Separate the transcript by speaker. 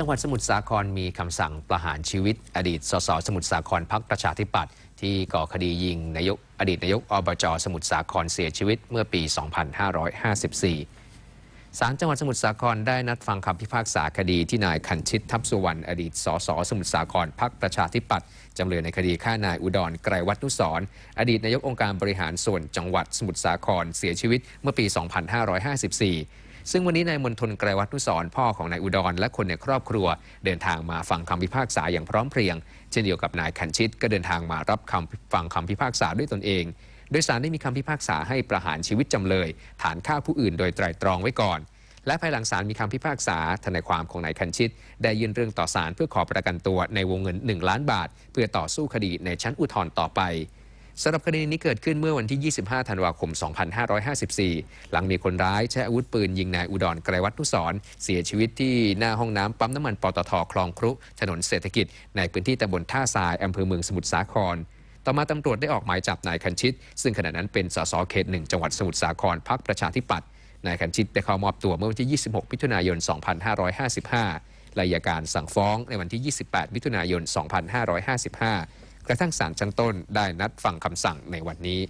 Speaker 1: จังหวัดสมุทรสาครมีคำสั่งประหารชีวิต อดีตสสสมุทรสาครพักประชาธิปัตย์ที่ก่อคดียิงนายกอดีตนายกอบจสมุทรสาครเสียชีวิตเมื่อปี 2554 ศาลจังหวัดสมุทรสาครได้นัดฟังคำพิพากษาคดีที่นายคันชิตทัพสุวรรณอดีตสสสมุทรสาครพักประชาธิปัตย์จำเลยในคดีฆ่านายอุดรไกรวัฒนุสรอดีตนายกองค์การบริหารส่วนจังหวัดสมุทรสาครเสียชีวิตเมื่อปี 2554 ซึ่งวันนี้นายมนทนไกรวัฒนุสรพ่อของนายอุดร และคนในครอบครัว เดินทางมาฟังคำพิพากษาอย่างพร้อมเพรียง เช่นเดียวกับนายคันชิตก็เดินทางมารับคำฟังคำพิพากษาด้วยตนเอง โดยสารได้มีคำพิพากษาให้ประหารชีวิตจำเลย ฐานฆ่าผู้อื่นโดยไตรตรองไว้ก่อนและภายหลังศาลมีคำพิพากษาทนายความของนายคันชิต ได้ยื่นเรื่องต่อศาลเพื่อขอประกันตัวในวงเงิน 1 ล้านบาท เพื่อต่อสู้คดีในชั้นอุทธรณ์ต่อไป สำหรับคดีนี้เกิดขึ้นเมื่อวันที่ 25 ธันวาคม 2554 หลังมีคนร้ายใช้อาวุธปืนยิงนายอุดรไกรวัฒนุสรเสียชีวิตที่หน้าห้องน้ำปั๊มน้ำมันปตทคลองครุ ถนนเศรษฐกิจ ในพื้นที่ตำบลท่าทรายอำเภอเมืองสมุทรสาคร ต่อมาตำรวจได้ออกหมายจับนายคันชิต ซึ่งขณะนั้นเป็นสสเขตหนึ่งจังหวัดสมุทรสาครพรรคประชาธิปัตย์นายคันชิตได้เข้ามอบตัวเมื่อวันที่ 26 มิถุนายน 2555ละอัยการสั่งฟ้องในวันที่ 28 มิถุนายน 2555 กระทั่งศาลชั้นต้นได้นัดฟังคำสั่งในวันนี้